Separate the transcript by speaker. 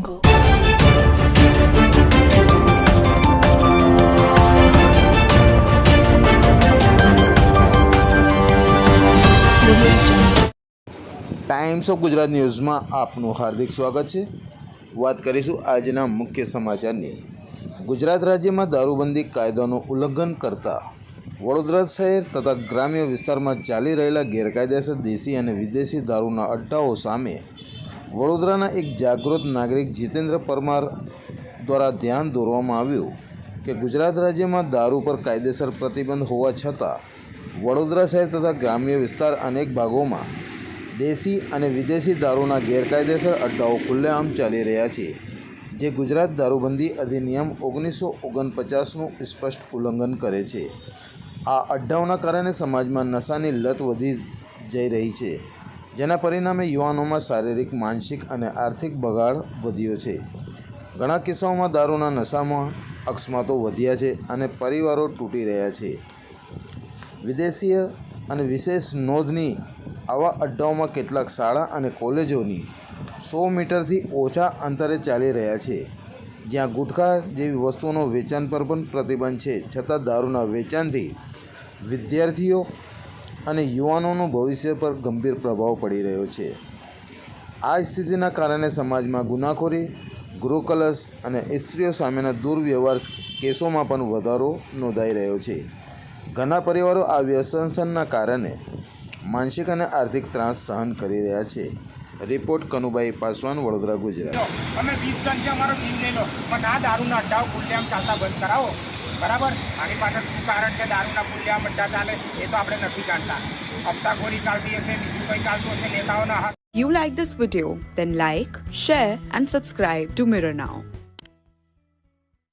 Speaker 1: Go.
Speaker 2: Times of Gujarat ન્યૂઝમાં આપનું હાર્દિક સ્વાગત છે વાત કરીશું આજના મુખ્ય સમાચારની ગુજરાત રાજ્યમાં દારૂબંધી કાયદાનું ઉલ્લંઘન કરતા વડોદરા શહેર તથા ગ્રામ્ય વિસ્તારમાં ચાલી રહેલા ગેરકાયદેસર દેશી અને વિદેશી દારૂના અડ્ડાઓ સામે વડોદરાના એક જાગૃત નાગરિક જીતેન્દ્ર પરમાર દ્વારા ધ્યાન દોરવામાં આવ્યું કે ગુજરાત રાજ્યમાં દારૂ પર કાયદેસર પ્રતિબંધ હોવા છતાં, વડોદરા શહેર તથા ગ્રામ્ય વિસ્તાર અનેક ભાગોમાં દેશી અને વિદેશી દારૂના ગેરકાયદેસર અડ્ડાઓ ખુલ્લેઆમ ચાલી રહ્યા છે, જે ગુજરાત દારૂબંધી અધિનિયમ ઓગણીસો ઓગણપચાસનું સ્પષ્ટ ઉલ્લંઘન કરે છે. આ અડ્ડાઓના કારણે સમાજમાં નશાની લત વધી જઈ રહી છે. જેના પરિણામે યુવાનોમાં શારીરિક, માનસિક અને આર્થિક બગાડ વધ્યો છે. ઘણા કિસ્સાઓમાં દારૂના નશામાં અકસ્માતો વધ્યા છે અને પરિવારો તૂટી રહ્યા છે. વિદેશીય અને વિશેષ નોંધની આવા અડ્ડાઓમાં કેટલાક શાળા અને કોલેજોની સો મીટરથી ઓછા અંતરે ચાલી રહ્યા છે. જ્યાં ગુટખા જેવી વસ્તુઓનો વેચાણ પર પણ પ્રતિબંધ છે. છતાં દારૂના વેચાણથી વિદ્યાર્થીઓ અને યુવાનોનું ભવિષ્ય પર ગંભીર પ્રભાવ પડી રહ્યો છે. આ સ્થિતિના કારણે સમાજમાં ગુનાખોરી ગૃહકલશ અને સ્ત્રીઓ સામેના દુર્વ્યવહાર કેસોમાં પણ વધારો નોંધાઈ રહ્યો છે. ઘણા પરિવારો આ વ્યસનસનના કારણે માનસિક અને આર્થિક ત્રાસ સહન કરી રહ્યા છે. રિપોર્ટ કનુભાઈ પાસવાન, વડોદરા, ગુજરાત.
Speaker 3: તમે વીસ જણ છે, અમારો ટીમ લઈ લો પણ આ દારૂના અડ્ડાઓ ખુલ્લેઆમ ચાલતા બંધ કરાવો. બરાબર આની પાછળ શું કારણ છે દારૂના ખુલ્લેઆમ બધા ચાલે એ તો આપણે નથી જાણતા હપ્તાખોરી ચાલતી હશે બીજું કંઈ ચાલતું હશે નેતાઓના
Speaker 4: You like this video? Then like, share, and subscribe to Mirror Now.